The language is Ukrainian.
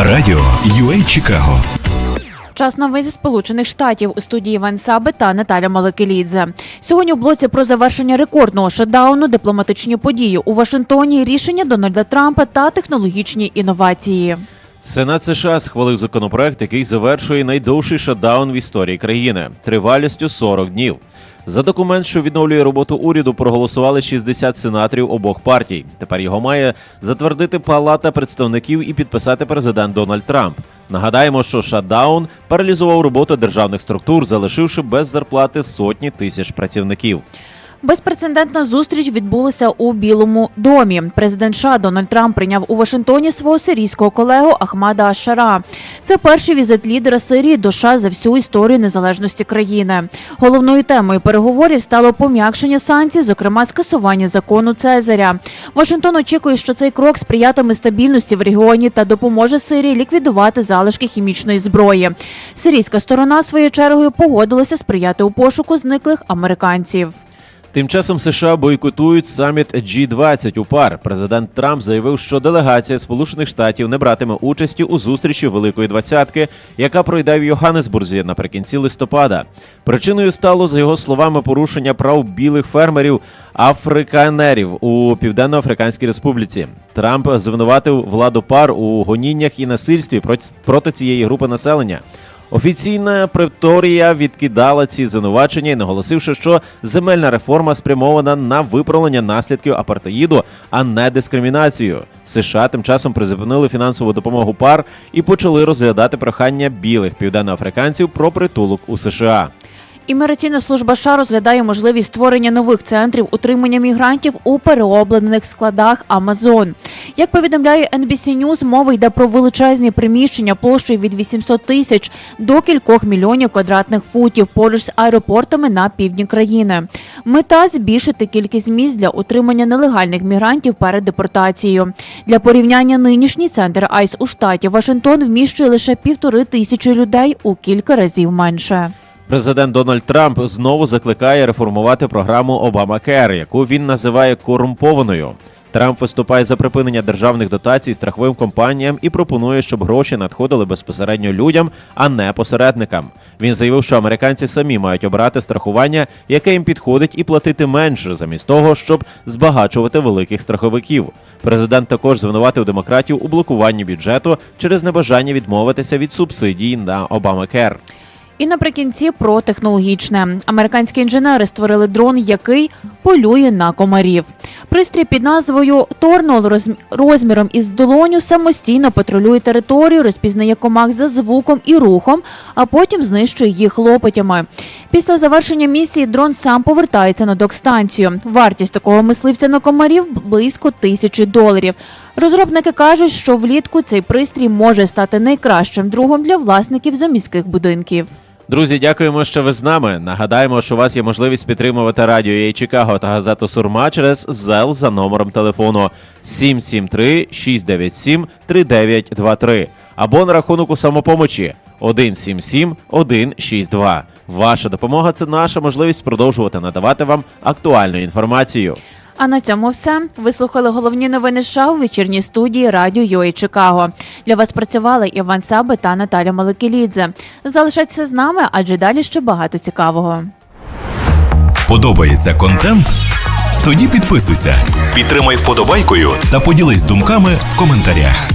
Радіо UA Чикаго. Час новин зі Сполучених Штатів у студії Іван Саби та Наталя Маликелідзе. Сьогодні у блоці про завершення рекордного шатдауну, дипломатичні події у Вашингтоні, рішення Дональда Трампа та технологічні інновації. Сенат США схвалив законопроект, який завершує найдовший шатдаун в історії країни тривалістю 40 днів. За документ, що відновлює роботу уряду, проголосували 60 сенаторів обох партій. Тепер його має затвердити Палата представників і підписати президент Дональд Трамп. Нагадаємо, що шатдаун паралізував роботу державних структур, залишивши без зарплати сотні тисяч працівників. Безпрецедентна зустріч відбулася у Білому домі. Президент США Дональд Трамп прийняв у Вашингтоні свого сирійського колегу Ахмада Ашара. Це перший візит лідера Сирії до США за всю історію незалежності країни. Головною темою переговорів стало пом'якшення санкцій, зокрема скасування закону Цезаря. Вашингтон очікує, що цей крок сприятиме стабільності в регіоні та допоможе Сирії ліквідувати залишки хімічної зброї. Сирійська сторона своєю чергою погодилася сприяти у пошуку зниклих американців. Тим часом США бойкотують саміт G20 у пар. Президент Трамп заявив, що делегація Сполучених Штатів не братиме участі у зустрічі Великої Двадцятки, яка пройде в Йоханнесбурзі наприкінці листопада. Причиною стало, за його словами, порушення прав білих фермерів африканерів у Південно-Африканській Республіці. Трамп звинуватив владу пар у гоніннях і насильстві проти цієї групи населення. Офіційна преторія відкидала ці звинувачення наголосивши, що земельна реформа спрямована на виправлення наслідків апартеїду, а не дискримінацію. США тим часом призупинили фінансову допомогу пар і почали розглядати прохання білих південноафриканців про притулок у США. Імміграційна служба США розглядає можливість створення нових центрів утримання мігрантів у переобладнаних складах Амазон. Як повідомляє NBC News, мова йде про величезні приміщення площею від 800 тисяч до кількох мільйонів квадратних футів поруч з аеропортами на півдні країни. Мета збільшити кількість місць для утримання нелегальних мігрантів перед депортацією. Для порівняння нинішній центр Айс у штаті Вашингтон вміщує лише півтори тисячі людей у кілька разів менше. Президент Дональд Трамп знову закликає реформувати програму Обамакер, яку він називає корумпованою. Трамп виступає за припинення державних дотацій страховим компаніям і пропонує, щоб гроші надходили безпосередньо людям, а не посередникам. Він заявив, що американці самі мають обрати страхування, яке їм підходить, і платити менше, замість того, щоб збагачувати великих страховиків. Президент також звинуватив демократів у блокуванні бюджету через небажання відмовитися від субсидій на Обамакер. І наприкінці про технологічне. Американські інженери створили дрон, який полює на комарів. Пристрій під назвою Торнол розм- розміром із долоню самостійно патрулює територію, розпізнає комах за звуком і рухом, а потім знищує їх лопатями. Після завершення місії дрон сам повертається на док-станцію. Вартість такого мисливця на комарів близько тисячі доларів. Розробники кажуть, що влітку цей пристрій може стати найкращим другом для власників заміських будинків. Друзі, дякуємо, що ви з нами. Нагадаємо, що у вас є можливість підтримувати радіо «Єй Чикаго та газету Сурма через ЗЕЛ за номером телефону 773-697-3923 або на рахунок у самопомочі 177-162. Ваша допомога це наша можливість продовжувати надавати вам актуальну інформацію. А на цьому все. Ви слухали головні новини США у вечірній студії Радіо Йої Чикаго. Для вас працювали Іван Саби та Наталя Маликелідзе. Залишайтеся з нами, адже далі ще багато цікавого. Подобається контент? Тоді підписуйся, підтримай вподобайкою та поділись думками в коментарях.